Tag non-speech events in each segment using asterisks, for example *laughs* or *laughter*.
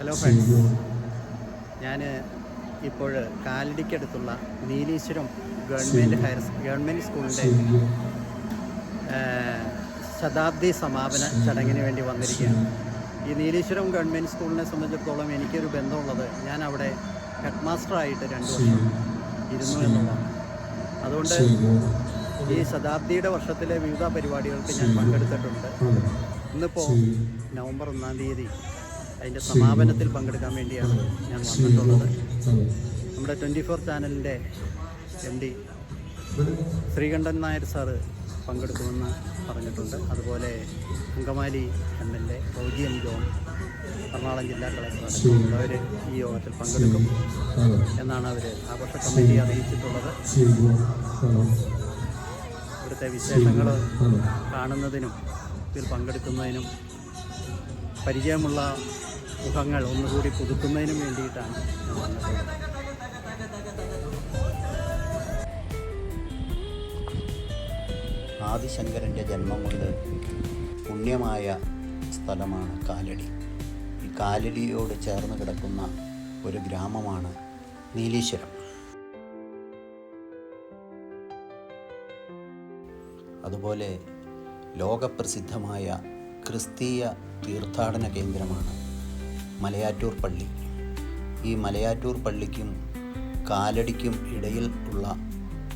Hello friends ഞാൻ ഇപ്പോൾ കാലടിക്കടുത്തുള്ള നീലീശ്വരം ഗവൺമെന്റ് ഹയർ ഗവൺമെന്റ് സ്കൂളിന്റെ ശതാബ്ദി സമാപന ചടങ്ങിന് വേണ്ടി വന്നിരിക്കുകയാണ്. ഈ നീലീശ്വരം ഗവൺമെന്റ് സ്കൂളിനെ സംബന്ധിച്ചിടത്തോളം എനിക്കൊരു ബന്ധമുള്ളത് ഞാൻ അവിടെ ഹെഡ് മാസ്റ്ററായിട്ട് രണ്ട് വർഷം ഇരുന്നു എന്നുള്ളതാണ്. അതുകൊണ്ട് ഈ ശതാബ്ദിയുടെ വർഷത്തിലെ വിവിധ പരിപാടികൾക്ക് ഞാൻ പങ്കെടുത്തിട്ടുണ്ട്. ഇന്നിപ്പോൾ നവംബർ ഒന്നാം തീയതി. അതിന്റെ സമാപനത്തിൽ പങ്കെടുക്കാൻ വേണ്ടിയാണ് ഞാൻ വന്നിട്ടുള്ളത്. നമ്മുടെ ട്വന്റി ഫോർ ചാനലിന്റെ M D Sreekandan Nair sir പങ്കെടുക്കുമെന്ന് പറഞ്ഞിട്ടുണ്ട്. അതുപോലെ Angamaly M L A Roji M John Ernakulam ജില്ലാ കളക്ടർ അവർ ഈ യോഗത്തിൽ പങ്കെടുക്കും എന്നാണ് അവർ ആഘോഷ കമ്മിറ്റി അറിയിച്ചിട്ടുള്ളത്. ഇവിടുത്തെ വിശേഷങ്ങൾ കാണുന്നതിനും ഇതിൽ പങ്കെടുക്കുന്നതിനും പരിചയമുള്ള മുഖങ്ങൾ ഒന്നുകൂടി പുതുക്കുന്നതിനും വേണ്ടിയിട്ടാണ് ആദിശങ്കരന്റെ ജന്മം കൊണ്ട് പുണ്യമായ സ്ഥലമാണ് കാലടി. ഈ കാലടിയോട് ചേർന്ന് കിടക്കുന്ന ഒരു ഗ്രാമമാണ് നീലീശ്വരം. അതുപോലെ ലോകപ്രസിദ്ധമായ ക്രിസ്തീയ തീർത്ഥാടന കേന്ദ്രമാണ് മലയാറ്റൂർ പള്ളി. ഈ മലയാറ്റൂർ പള്ളിക്കും കാലടിക്കും ഇടയിൽ ഉള്ള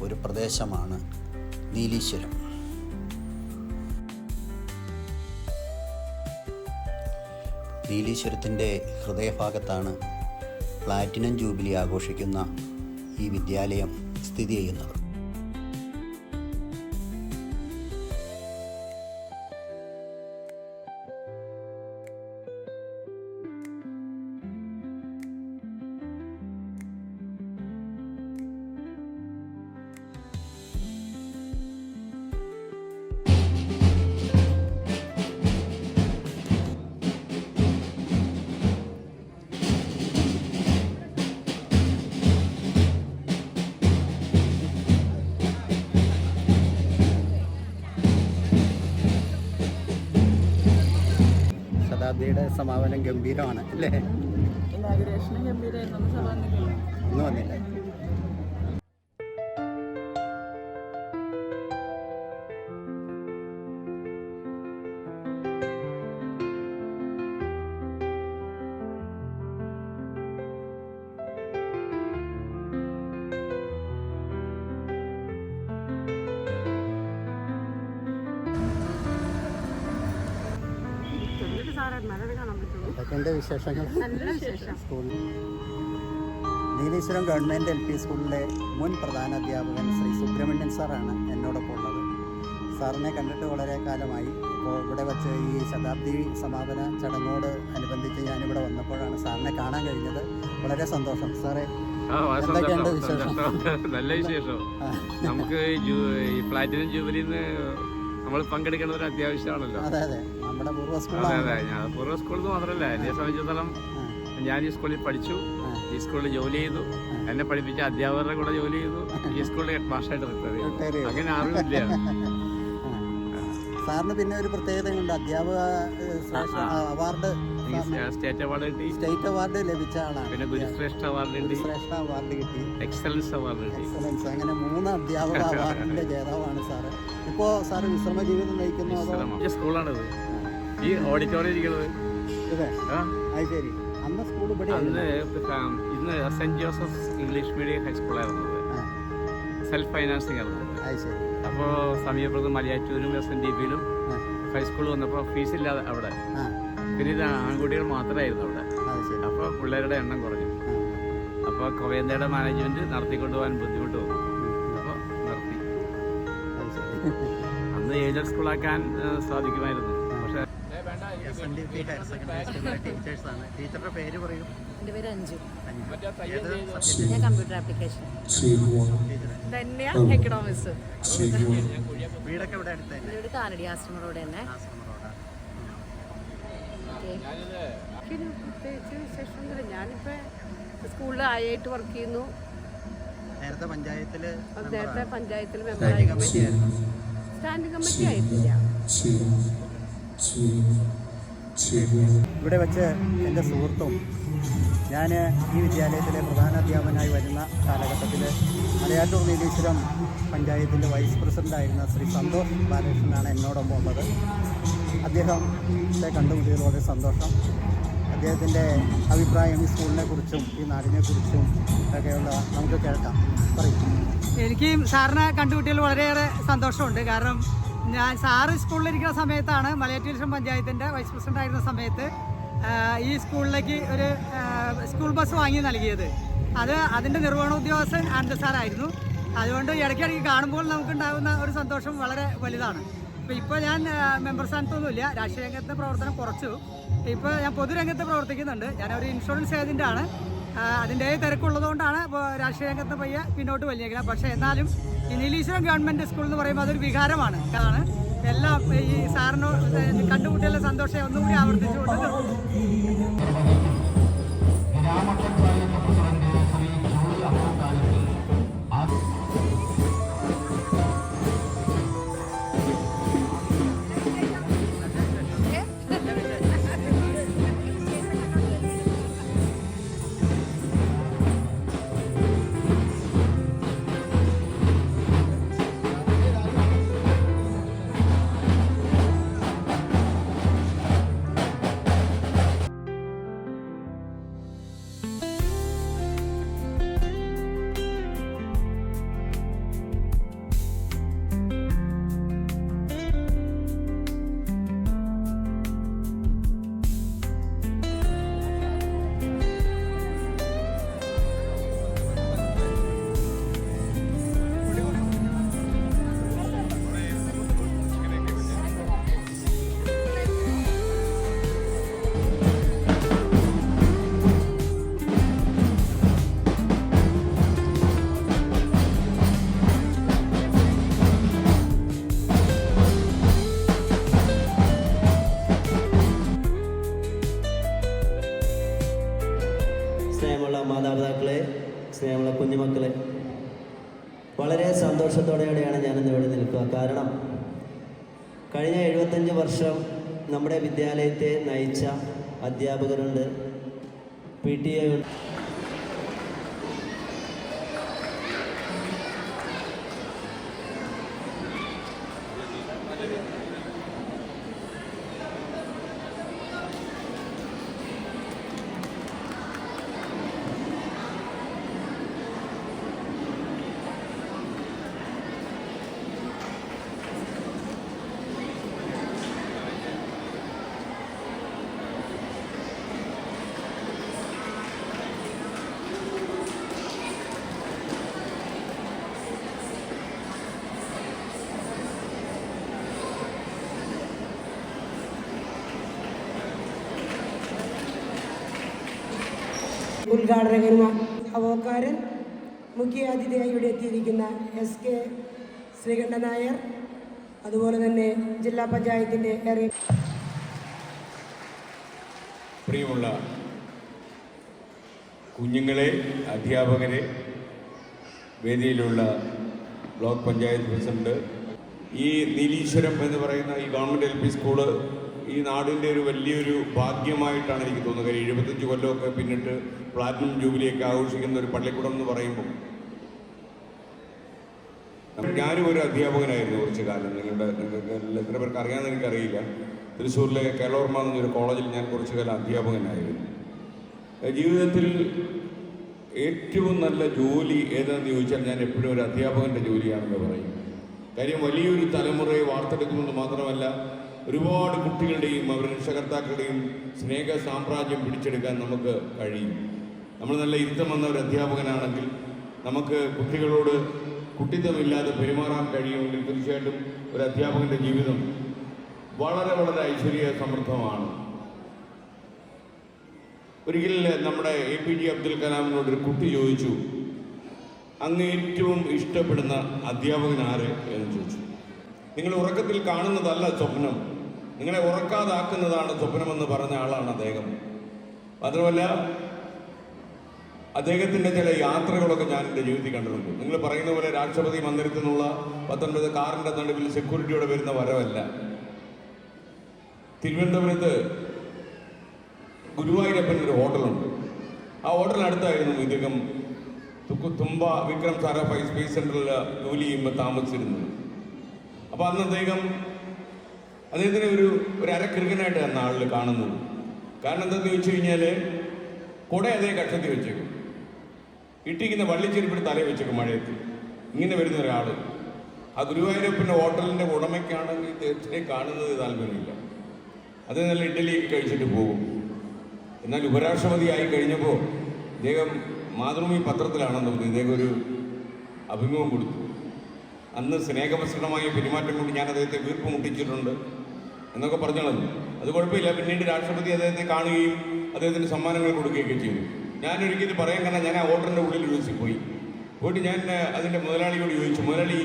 ഒരു പ്രദേശമാണ് നീലീശ്വരം. നീലീശ്വരത്തിന്റെ ഹൃദയഭാഗത്താണ് പ്ലാറ്റിനം ജൂബിലി ആഘോഷിക്കുന്ന ഈ വിദ്യാലയം സ്ഥിതി ചെയ്യുന്നത്. ശതാബ്ദിയുടെ സമാപനം ഗംഭീരമാണ് അല്ലേ? ഇന്ന് വന്നില്ല. പറ്റുള്ളൂ വിശേഷങ്ങൾ? നല്ല വിശേഷം. School Nileeswaram government L P സ്കൂളിലെ മുൻ പ്രധാന അധ്യാപകൻ ശ്രീ സുബ്രഹ്മണ്യൻ സാറാണ് എന്നോടൊപ്പം ഉള്ളത്. സാറിനെ കണ്ടിട്ട് വളരെ കാലമായി. ഇപ്പോൾ ഇവിടെ വച്ച് ഈ ശതാബ്ദി സമാപന ചടങ്ങോട് അനുബന്ധിച്ച് ഞാനിവിടെ വന്നപ്പോഴാണ് സാറിനെ കാണാൻ കഴിഞ്ഞത്. വളരെ സന്തോഷം. സാറേ എന്തൊക്കെയുണ്ട് വിശേഷം? നല്ല വിശേഷം. നമുക്ക് ഈ പ്ലാറ്റിനം ജൂബിലിന്ന് നമ്മൾ പങ്കെടുക്കേണ്ടത് ഒരു അത്യാവശ്യമാണല്ലോ. അതെ അതെ. നമ്മുടെ പൂർവ അതെ സ്കൂളാണ്. അതെ. ഞാൻ പൂർവ സ്കൂളിൽ നിന്ന് മാത്രമല്ല എന്നെ സംബന്ധിച്ചിടത്തോളം ഞാൻ ഈ സ്കൂളിൽ പഠിച്ചു ഈ സ്കൂളിൽ ജോലി ചെയ്തു എന്നെ പഠിപ്പിച്ച അധ്യാപകരുടെ കൂടെ ജോലി ചെയ്തു ഈ സ്കൂളിൽ ഹെഡ് മാസ്റ്ററായിട്ട് റിട്ടയർ ചെയ്തു. റിട്ടയർ ചെയ്തു. അങ്ങനെ അറിവില്ല സാറിന് പിന്നെ ഒരു പ്രത്യേകതയുണ്ട്. അധ്യാപക ശ്രേഷ്ഠ ആ, ആ. അവാർഡ് സ്റ്റേറ്റ് അവാർഡ് കിട്ടി സ്റ്റേറ്റ് അവാർഡ് ലഭിച്ച ആളാണ്. പിന്നെ ഗുരുശ്രേഷ്ഠ അവാർഡ് കിട്ടി ശ്രേഷ്ഠ അവാർഡ് കിട്ടി. എക്സലൻസ് അവാർഡ് കിട്ടി. എക്സലൻസ്. അങ്ങനെ മൂന്ന് അധ്യാപക *laughs* അവാർഡിന്റെ ജേതാവാണ് സാറ്. ഇപ്പോ സാറ് വിശ്രമ ജീവിതം നയിക്കുന്നു ഈ സ്കൂളാണിത്. ഈ ഓഡിറ്റോറിയം ഇരിക്കുന്നത് അതെ ശരി. അന്ന് സ്കൂൾ ഇവിടെ അന്ന് ഇന്ന് സെന്റ് ജോസഫ്സ് ഇംഗ്ലീഷ് മീഡിയം ഹൈസ്കൂളായിരുന്നു സെൽഫ് ഫൈനാൻസിങ് ആയിരുന്നു അപ്പോൾ സമീപത്ത് മലയാറ്റൂരും എസ് എൻ ഡി പിയിലും ഹൈസ്കൂളിൽ ഹൈസ്കൂൾ വന്നപ്പോൾ ഫീസില്ലാതെ അവിടെ. ആ. പിന്നെ ഇത് ആൺകുട്ടികൾ മാത്രമായിരുന്നു അവിടെ. അപ്പോൾ പിള്ളേരുടെ എണ്ണം കുറഞ്ഞു. അപ്പോൾ കൊവേന്തയുടെ മാനേജ്മെന്റ് നടത്തിക്കൊണ്ടു പോകാൻ ബുദ്ധിമുട്ട് വന്നു. അപ്പോൾ നിർത്തി. അന്ന് ഏജഡ് സ്കൂളാക്കാൻ സാധിക്കുമായിരുന്നു. പക്ഷേ S N D P higher secondary സ്കൂളിലെ ടീച്ചേഴ്സാണ് ടീച്ചറുടെ പേര് പറയും. എന്റെ പേര് അഞ്ജു. ഞാൻ കമ്പ്യൂട്ടർ ആപ്ലിക്കേഷൻ ധന്യ എക്കണോമിക്സ് വീടൊക്കെ ഇവിടെ അടുത്ത് തന്നെ? കാനഡി വീട് തന്നെ ആശ്രമ റോഡാണ് ഓക്കെ എനിക്കൊരു പ്രത്യേകിച്ച് വിശേഷമൊന്നുമില്ല. ഞാനിപ്പോൾ സ്കൂളിൽ ആയിട്ട് വർക്ക് ചെയ്യുന്നു. നേരത്തെ പഞ്ചായത്തിൽ നേരത്തെ പഞ്ചായത്തിൽ മെമ്പറായി ആയിരുന്നു. സ്റ്റാൻഡിംഗ് കമ്മിറ്റി ആയിട്ടില്ല. ഇവിടെ വെച്ച് എന്റെ സുഹൃത്തും ഞാൻ ഈ വിദ്യാലയത്തിലെ പ്രധാന അധ്യാപകനായി വരുന്ന കാലഘട്ടത്തിൽ മലയാറ്റൂർ നീലീശ്വരം പഞ്ചായത്തിന്റെ വൈസ് പ്രസിഡന്റായിരുന്ന ശ്രീ സന്തോഷ് ബാലകൃഷ്ണനാണ് എന്നോടൊപ്പം ഉള്ളത്. അദ്ദേഹത്തെ കണ്ടുമുട്ടിയതിൽ വളരെ സന്തോഷം. അദ്ദേഹത്തിന്റെ അഭിപ്രായം ഈ സ്കൂളിനെ കുറിച്ചും ഈ നാടിനെ കുറിച്ചും ഒക്കെയുള്ള നമുക്ക് കേൾക്കാം. പറയും. എനിക്ക് സാറിനെ കണ്ടുമുട്ടിയതിൽ വളരെയേറെ സന്തോഷമുണ്ട്. കാരണം ഞാൻ സാറ് സ്കൂളിലിരിക്കുന്ന സമയത്താണ് മലയാറ്റൂർ പഞ്ചായത്തിന്റെ വൈസ് പ്രസിഡന്റ് ആയിരുന്ന സമയത്ത് ഈ സ്കൂളിലേക്ക് ഒരു സ്കൂൾ ബസ് വാങ്ങി നൽകിയത്. അത് അതിന്റെ നിർവഹണ ഉദ്യോഗസ്ഥൻ ആനന്ദ സാറായിരുന്നു. അതുകൊണ്ട് ഇടയ്ക്കിടയ്ക്ക് കാണുമ്പോൾ നമുക്കുണ്ടാകുന്ന ഒരു സന്തോഷം വളരെ വലുതാണ്. അപ്പോൾ ഇപ്പോൾ ഞാൻ മെമ്പർ സ്ഥാനത്തൊന്നുമില്ല. രാഷ്ട്രീയ രംഗത്തെ പ്രവർത്തനം കുറച്ചു. ഇപ്പോൾ ഞാൻ പൊതുരംഗത്ത് പ്രവർത്തിക്കുന്നുണ്ട്. ഞാൻ ഒരു ഇൻഷുറൻസ് ഏജന്റ് ആണ് അതിന്റെ തിരക്കുള്ളതുകൊണ്ടാണ് ഇപ്പോൾ രാഷ്ട്രീയ രംഗത്ത് പയ്യെ പിന്നോട്ട് വലിയേക്കുന്നത്. പക്ഷേ എന്നാലും ഈ ഗവൺമെന്റ് സ്കൂൾ എന്ന് പറയുമ്പോൾ അതൊരു വികാരമാണ്. അതാണ് എല്ലാം ഈ സാറിനോ കണ്ടുമുട്ടിയുള്ള സന്തോഷം ഒന്നുകൂടി ആവർത്തിച്ചുകൊണ്ട് സ്നേഹമുള്ള മാതാപിതാക്കളെ സ്നേഹമുള്ള കുഞ്ഞുമക്കളെ വളരെ സന്തോഷത്തോടെയാണ് ഞാനിന്ന് ഇവിടെ നിൽക്കുക. കാരണം കഴിഞ്ഞ എഴുപത്തഞ്ച് വർഷം നമ്മുടെ വിദ്യാലയത്തെ നയിച്ച അധ്യാപകരുണ്ട് പി ടി എ ഉണ്ട്. ഉദ്ഘാടകനും അവോക്കാരൻ മുഖ്യ അതിഥിയായി ഇവിടെ എത്തിയിരിക്കുന്ന എസ് കെ ശ്രീകണ്ഠൻ നായർ അതുപോലെ തന്നെ ജില്ലാ പഞ്ചായത്തിന്റെ ഏറെ പ്രിയമുള്ള കുഞ്ഞുങ്ങളെ അധ്യാപകരെ വേദിയിലുള്ള ബ്ലോക്ക് പഞ്ചായത്ത് പ്രസിഡന്റ് ഈ നീലീശ്വരം എന്ന് പറയുന്ന ഈ ഗവൺമെന്റ് എൽ പി സ്കൂൾ ഈ നാടിന്റെ ഒരു വലിയൊരു ഭാഗ്യമായിട്ടാണ് എനിക്ക് തോന്നുന്നത്. കാര്യം എഴുപത്തഞ്ച് കൊല്ലമൊക്കെ പിന്നിട്ട് പ്ലാറ്റിനം ജൂബിലിയൊക്കെ ആഘോഷിക്കുന്ന ഒരു പള്ളിക്കൂടം എന്ന് പറയുമ്പോൾ ഞാനും ഒരു അധ്യാപകനായിരുന്നു കുറച്ച് കാലം. നിങ്ങളുടെ നിങ്ങൾക്ക് എത്ര പേർക്ക് അറിയാമെന്ന് എനിക്കറിയില്ല. തൃശ്ശൂരിലെ കേരളവർമ്മ എന്നൊരു കോളേജിൽ ഞാൻ കുറച്ച് കാലം അധ്യാപകനായിരുന്നു. ജീവിതത്തിൽ ഏറ്റവും നല്ല ജോലി ഏതാണെന്ന് ചോദിച്ചാൽ ഞാൻ എപ്പോഴും ഒരു അധ്യാപകന്റെ ജോലിയാണെന്ന് പറയും. കാര്യം വലിയൊരു തലമുറയെ വാർത്തെടുക്കുന്നത് മാത്രമല്ല ഒരുപാട് കുട്ടികളുടെയും അവരുടെ രക്ഷകർത്താക്കളുടെയും സ്നേഹ സാമ്രാജ്യം പിടിച്ചെടുക്കാൻ നമുക്ക് കഴിയും. നമ്മൾ നല്ല ഇരുത്തം വന്ന ഒരു അധ്യാപകനാണെങ്കിൽ നമുക്ക് കുട്ടികളോട് കുട്ടിത്തമില്ലാതെ പെരുമാറാൻ കഴിയുമെങ്കിൽ തീർച്ചയായിട്ടും ഒരു അധ്യാപകന്റെ ജീവിതം വളരെ വളരെ ഐശ്വര്യ സമൃദ്ധമാണ്. ഒരിക്കൽ നമ്മുടെ എ പി ജെ അബ്ദുൽ കലാമിനോട് ഒരു കുട്ടി ചോദിച്ചു അങ്ങ് ഏറ്റവും ഇഷ്ടപ്പെടുന്ന അധ്യാപകൻ ആര്? എന്ന് ചോദിച്ചു. നിങ്ങൾ ഉറക്കത്തിൽ കാണുന്നതല്ല സ്വപ്നം. നിങ്ങളെ ഉറക്കാതാക്കുന്നതാണ് സ്വപ്നമെന്ന് പറഞ്ഞ ആളാണ് അദ്ദേഹം. മാത്രമല്ല അദ്ദേഹത്തിന്റെ ചില യാത്രകളൊക്കെ ഞാൻ എന്റെ ജീവിതത്തിൽ കണ്ടിട്ടുണ്ട്. നിങ്ങൾ പറയുന്ന പോലെ രാഷ്ട്രപതി മന്ദിരത്തിൽ നിന്നുള്ള പത്തൊൻപത് കാറിന്റെ നടുവിൽ സെക്യൂരിറ്റിയോടെ വരുന്ന വരവല്ല. തിരുവനന്തപുരത്ത് ഗുരുവായൂരപ്പൻ ഒരു ഹോട്ടലുണ്ട്. ആ ഹോട്ടലിനടുത്തായിരുന്നു ഇദ്ദേഹം തുമ്പ വിക്രം സാരാഭായ് സ്പേസ് സെന്ററിൽ ജോലി ചെയ്യുമ്പോൾ താമസിച്ചിരുന്നത്. അപ്പോൾ അന്ന് അദ്ദേഹം അദ്ദേഹത്തിനെ ഒരു ഒരു അര അരക്കിറുക്കനായിട്ട് അന്ന് ആളിൽ കാണുന്നത്. കാരണം എന്താണെന്ന് ചോദിച്ചു കഴിഞ്ഞാൽ കുട അതേ കക്ഷത്തിൽ വെച്ചേക്കും. ഇട്ടിരിക്കുന്ന വള്ളിച്ചെരുപ്പിന് തലയിൽ വെച്ചൊക്കെ മഴയത്ത്. ഇങ്ങനെ വരുന്ന ഒരാൾ ആ ഗുരുവായൂരപ്പന്റെ ഹോട്ടലിന്റെ ഉടമയ്ക്കാണെങ്കിൽ തീർച്ചയായും കാണുന്നത് താല്പര്യമില്ല. അത് നല്ല ഇഡ്ഡലിയൊക്കെ കഴിച്ചിട്ട് പോകും. എന്നാൽ ഉപരാഷ്ട്രപതി ആയി കഴിഞ്ഞപ്പോൾ ഇദ്ദേഹം മാതൃഭൂമി പത്രത്തിലാണെന്ന് തോന്നുന്നു ഇദ്ദേഹം ഒരു അഭിമുഖം കൊടുത്തു. അന്ന് സ്നേഹവസ്ത്രമായ പെരുമാറ്റം കൊണ്ട് ഞാൻ അദ്ദേഹത്തെ വീർപ്പ് മുട്ടിച്ചിട്ടുണ്ട് എന്നൊക്കെ പറഞ്ഞു അത് കുഴപ്പമില്ല. പിന്നീട് രാഷ്ട്രപതി അദ്ദേഹത്തെ കാണുകയും അദ്ദേഹത്തിന് സമ്മാനങ്ങൾ കൊടുക്കുകയൊക്കെ ചെയ്തു. ഞാൻ ഒരിക്കലും പറയാൻ കാരണം ഞാൻ ആ ഓട്ടറിന്റെ ഉള്ളിൽ യൂസിൽ പോയി പോയിട്ട് ഞാൻ അതിന്റെ മുതലാളിയോട് ചോദിച്ചു മുതലാളി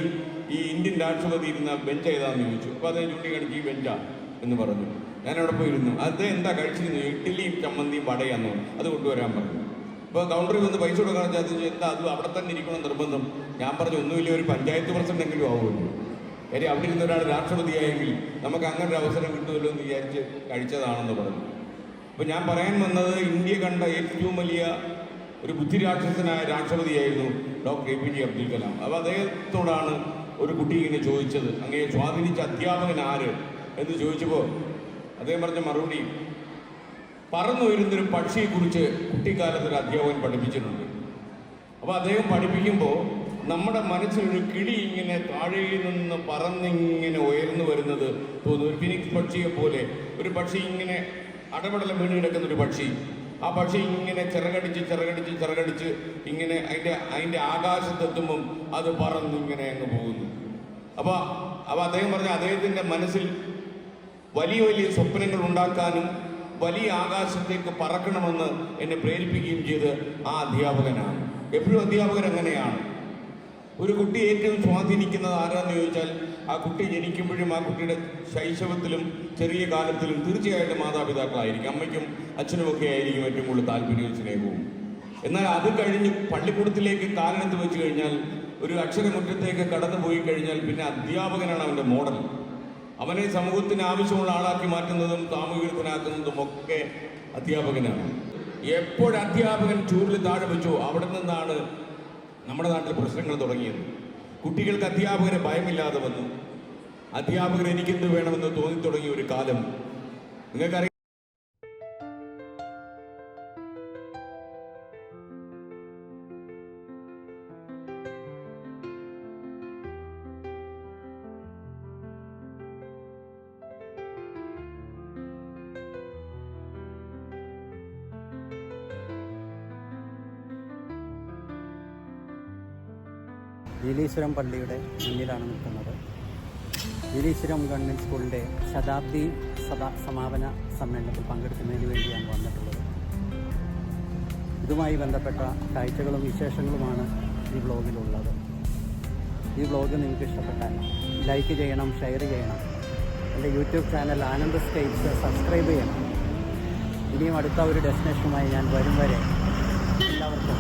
ഈ ഇന്ത്യൻ രാഷ്ട്രപതി ഇരുന്ന ബെഞ്ച് ഏതാണെന്ന് ചോദിച്ചു. അപ്പോൾ അദ്ദേഹം ചൂണ്ടിക്കാണിച്ച് ഈ ബെഞ്ചാ എന്ന് പറഞ്ഞു. ഞാൻ അവിടെ പോയിരുന്നു. അത് എന്താ കഴിച്ചിരുന്നു ഇഡ്ഡലിയും ചമ്മന്തിയും വടയാന്ന്? പറഞ്ഞു അത് കൊണ്ടുവരാൻ പറഞ്ഞു. ഇപ്പോൾ കൗണ്ടറിൽ വന്ന് പൈസ കൊടുക്കാൻ വെച്ചാൽ എന്താ അത് അവിടെ തന്നെ ഇരിക്കണം നിർബന്ധം? ഞാൻ പറഞ്ഞു ഒന്നുമില്ല ഒരു പഞ്ചായത്ത് പ്രസിഡന്റ് എങ്കിലും ആവുമല്ലോ. കാര്യം അവിടെ ഇരുന്ന ഒരാൾ രാഷ്ട്രപതിയായെങ്കിൽ നമുക്ക് അങ്ങനെ ഒരു അവസരം കിട്ടുമല്ലോ എന്ന് വിചാരിച്ച് കഴിച്ചതാണെന്ന് പറഞ്ഞു. അപ്പോൾ ഞാൻ പറയാൻ വന്നത് ഇന്ത്യ കണ്ട ഏറ്റവും വലിയ ഒരു ബുദ്ധിരാക്ഷസനായ രാഷ്ട്രപതിയായിരുന്നു doctor A P J Abdul Kalam. അപ്പോൾ അദ്ദേഹത്തോടാണ് ഒരു കുട്ടി ഇങ്ങനെ ചോദിച്ചത്. അങ്ങയെ സ്വാധീനിച്ച അധ്യാപകൻ ആര് എന്ന് ചോദിച്ചപ്പോൾ അദ്ദേഹം പറഞ്ഞ മറുപടി പറന്നു വരുന്നൊരു പക്ഷിയെക്കുറിച്ച് കുട്ടിക്കാലത്ത് ഒരു അധ്യാപകൻ പഠിപ്പിച്ചിട്ടുണ്ട്. അപ്പോൾ അദ്ദേഹം പഠിപ്പിക്കുമ്പോൾ നമ്മുടെ മനസ്സിലൊരു കിളി ഇങ്ങനെ താഴെയിൽ നിന്ന് പറന്നിങ്ങനെ ഉയർന്നു വരുന്നത് തോന്നുന്നു. ഒരു ഫിനിക്സ് പക്ഷിയെ പോലെ ഒരു പക്ഷി ഇങ്ങനെ അടപടലം വീണ് കിടക്കുന്ന ഒരു പക്ഷി. ആ പക്ഷി ഇങ്ങനെ ചിറകടിച്ച് ചിറകടിച്ച് ചിറകടിച്ച് ഇങ്ങനെ അതിന്റെ അതിന്റെ ആകാശത്തെത്തുമ്പം അത് പറന്ന് ഇങ്ങനെ അങ്ങ് പോകുന്നു. അപ്പോൾ അപ്പോൾ അദ്ദേഹം പറഞ്ഞ അദ്ദേഹത്തിന്റെ മനസ്സിൽ വലിയ വലിയ സ്വപ്നങ്ങൾ ഉണ്ടാക്കാനും വലിയ ആകാശത്തേക്ക് പറക്കണമെന്ന് എന്നെ പ്രേരിപ്പിക്കുകയും ചെയ്ത് ആ അധ്യാപകനാണ്. എപ്പോഴും അധ്യാപകൻ അങ്ങനെയാണ്. ഒരു കുട്ടി ഏറ്റവും സ്വാധീനിക്കുന്നത് ആരാന്ന് ചോദിച്ചാൽ ആ കുട്ടി ജനിക്കുമ്പോഴും ആ കുട്ടിയുടെ ശൈശവത്തിലും ചെറിയ കാലത്തിലും തീർച്ചയായിട്ടും മാതാപിതാക്കളായിരിക്കും. അമ്മയ്ക്കും അച്ഛനും ഒക്കെ ആയിരിക്കും ഏറ്റവും കൂടുതൽ താല്പര്യവും സ്നേഹവും. എന്നാൽ അത് കഴിഞ്ഞ് പള്ളിക്കൂടത്തിലേക്ക് കാലെടുത്ത് വെച്ച് കഴിഞ്ഞാൽ ഒരു അക്ഷരമുറ്റത്തേക്ക് കടന്നു പോയി കഴിഞ്ഞാൽ പിന്നെ അധ്യാപകനാണ് അവന്റെ മോഡൽ. അവനെ സമൂഹത്തിന് ആവശ്യമുള്ള ആളാക്കി മാറ്റുന്നതും സാമൂഹികത്തിനാക്കുന്നതും ഒക്കെ അധ്യാപകനാണ്. എപ്പോഴധ്യാപകൻ ചൂരിൽ താഴെ വെച്ചു അവിടെ നിന്നാണ് നമ്മുടെ നാട്ടിൽ പ്രശ്നങ്ങൾ തുടങ്ങിയത് കുട്ടികൾക്ക് അധ്യാപകരെ ഭയമില്ലാതെ വന്നു. അധ്യാപകർ എനിക്കെന്ത് വേണമെന്ന് തോന്നി തുടങ്ങിയ ഒരു കാലം. നിങ്ങൾക്കറിയാം നീലീശ്വരം പള്ളിയുടെ മുന്നിലാണ് നിൽക്കുന്നത്. നീലീശ്വരം ഗവൺമെന്റ് സ്കൂളിന്റെ ശതാബ്ദി സദാ സമാപന സമ്മേളനത്തിൽ പങ്കെടുക്കുന്നതിന് വേണ്ടിയാണ് വന്നിട്ടുള്ളത്. ഇതുമായി ബന്ധപ്പെട്ട കാഴ്ചകളും വിശേഷങ്ങളുമാണ് ഈ വ്ളോഗിലുള്ളത് ഈ ബ്ലോഗ് നിങ്ങൾക്ക് ഇഷ്ടപ്പെട്ടാൽ ലൈക്ക് ചെയ്യണം ഷെയർ ചെയ്യണം. എന്റെ YouTube channel Anand states subscribe ചെയ്യണം. ഇനിയും അടുത്ത ഒരു ഡെസ്റ്റിനേഷനുമായി ഞാൻ വരും വരെ എല്ലാവർക്കും